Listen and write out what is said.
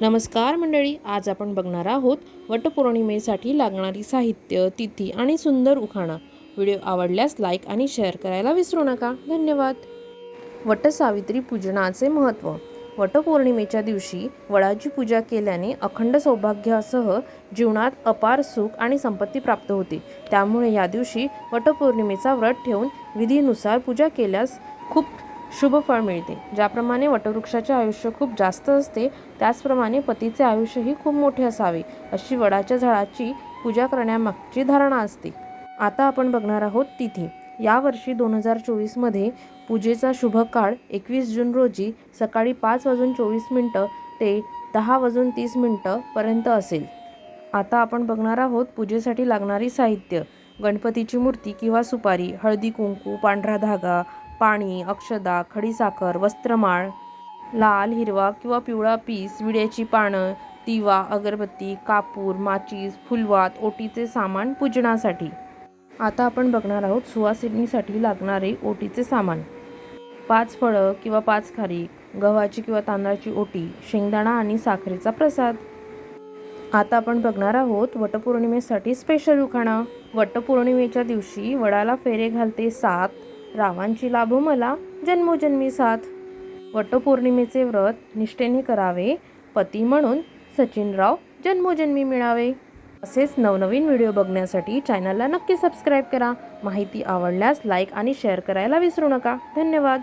नमस्कार मंडळी आज आपण बघणार आहोत वटपौर्णिमेसाठी लागणारी साहित्य तिथी आणि सुंदर उखाणा. व्हिडिओ आवडल्यास लाईक आणि शेअर करायला विसरू नका. धन्यवाद. वटसावित्री पूजनाचे महत्त्व. वटपौर्णिमेच्या दिवशी वडाची पूजा केल्याने अखंड सौभाग्यासह जीवनात अपार सुख आणि संपत्ती प्राप्त होते. त्यामुळे या दिवशी वटपौर्णिमेचा व्रत ठेवून विधीनुसार पूजा केल्यास खूप शुभ फळ मिळते. ज्याप्रमाणे वटवृक्षाचे आयुष्य खूप जास्त असते त्याचप्रमाणे पतीचे आयुष्यही खूप मोठे असावे अशी वडाच्या झाडाची पूजा करण्यामागची धारणा असते. आता आपण बघणार आहोत तिथी. यावर्षी दोन हजार चोवीसमध्ये पूजेचा शुभ काळ एकवीस जून रोजी सकाळी पाच वाजून चोवीस मिनटं ते दहा वाजून तीस मिनटं पर्यंत असेल. आता आपण बघणार आहोत पूजेसाठी लागणारी साहित्य गणपतीची मूर्ती किंवा सुपारी हळदी कुंकू पांढरा धागा पाणी अक्षदा खडीसाखर वस्त्रमाळ लाल हिरवा किंवा पिवळा पीस विड्याची पानं दिवा अगरबत्ती कापूर माचीस फुलवात ओटीचे सामान पूजनासाठी. आता आपण बघणार आहोत सुवासिनीसाठी लागणारे ओटीचे सामान. पाच फळं किंवा पाच खारीक गव्हाची किंवा तांदळाची ओटी शेंगदाणा आणि साखरेचा प्रसाद. आता आपण बघणार आहोत वटपौर्णिमेसाठी स्पेशल उखाणा. वटपौर्णिमेच्या दिवशी वडाला फेरे घालते सात रावांची लाभो मला जन्मोजन्मी साथ. वटपौर्णिमेचे व्रत निष्ठेने करावे पती म्हणून सचिनराव जन्मोजन्मी मिळावे. असेच नवनवीन व्हिडिओ बघण्यासाठी चॅनलला नक्की सबस्क्राईब करा. माहिती आवडल्यास लाईक आणि शेअर करायला विसरू नका. धन्यवाद.